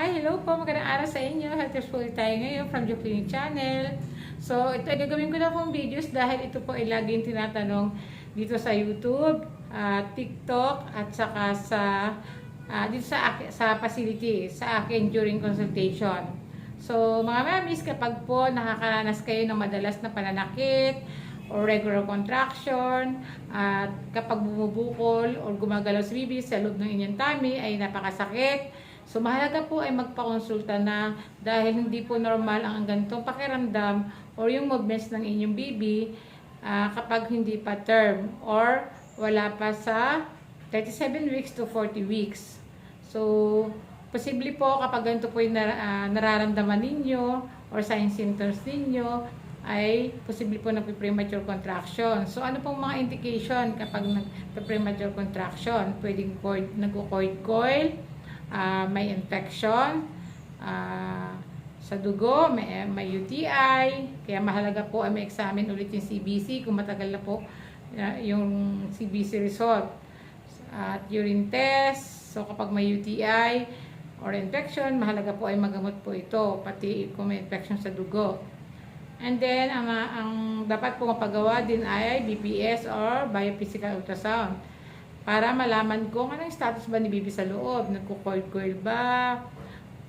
Hi, hello po. Magandang araw sa inyo. Health po tayo ngayon from Clinic Channel. So, ito ay gagawin ko na pong videos dahil ito po ay laging tinatanong dito sa YouTube, ah, TikTok, at saka sa ah, dito sa, sa facility, sa akin during consultation. So, mga mamis, kapag po nakakaranas kayo ng madalas na pananakit, or regular contraction, at kapag bumubukol or gumagalaw si bibi sa loob ng inyong tummy ay napakasakit. So mahalaga po ay magpakonsulta na dahil hindi po normal ang ganitong pakiramdam or yung movements ng inyong bibi ah, kapag hindi pa term or wala pa sa 37 weeks to 40 weeks. So, posible po kapag ganito po yung nar- ah, nararamdaman ninyo or signs symptoms ninyo, ay posible po nagpe-premature contraction. So, ano pong mga indication kapag nagpe-premature contraction? Pwedeng cord, nagko-cord coil, ah, may infection, ah, sa dugo, may, may UTI, kaya mahalaga po ay may examine ulit yung CBC kung matagal na po ah, yung CBC result. At urine test, so kapag may UTI or infection, mahalaga po ay magamot po ito, pati kung may infection sa dugo. And then, ang, ang dapat po mapagawa din ay BPS or biophysical ultrasound para malaman kung anong status ba ni Bibi sa loob. Nagko-coil-coil ba?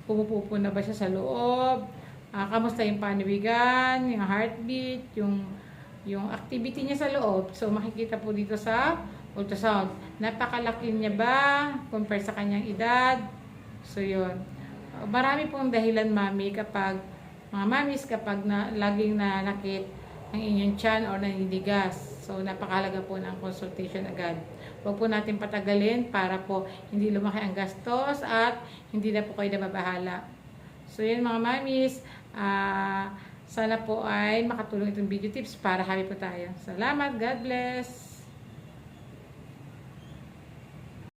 Pumupupo na ba siya sa loob? Ah, kamusta yung panawigan, yung heartbeat, yung yung activity niya sa loob. So, makikita po dito sa ultrasound. Napakalaki niya ba compare sa kanyang edad? So, yun. Marami pong dahilan, mami, kapag mga mamis, kapag na, laging nanakit ang inyong tiyan or naninigas. So, napakalaga po ng consultation agad. Huwag po natin patagalin para po hindi lumaki ang gastos at hindi na po kayo nababahala. So, yun mga mamis. ah sana po ay makatulong itong video tips para happy po tayo. Salamat. God bless.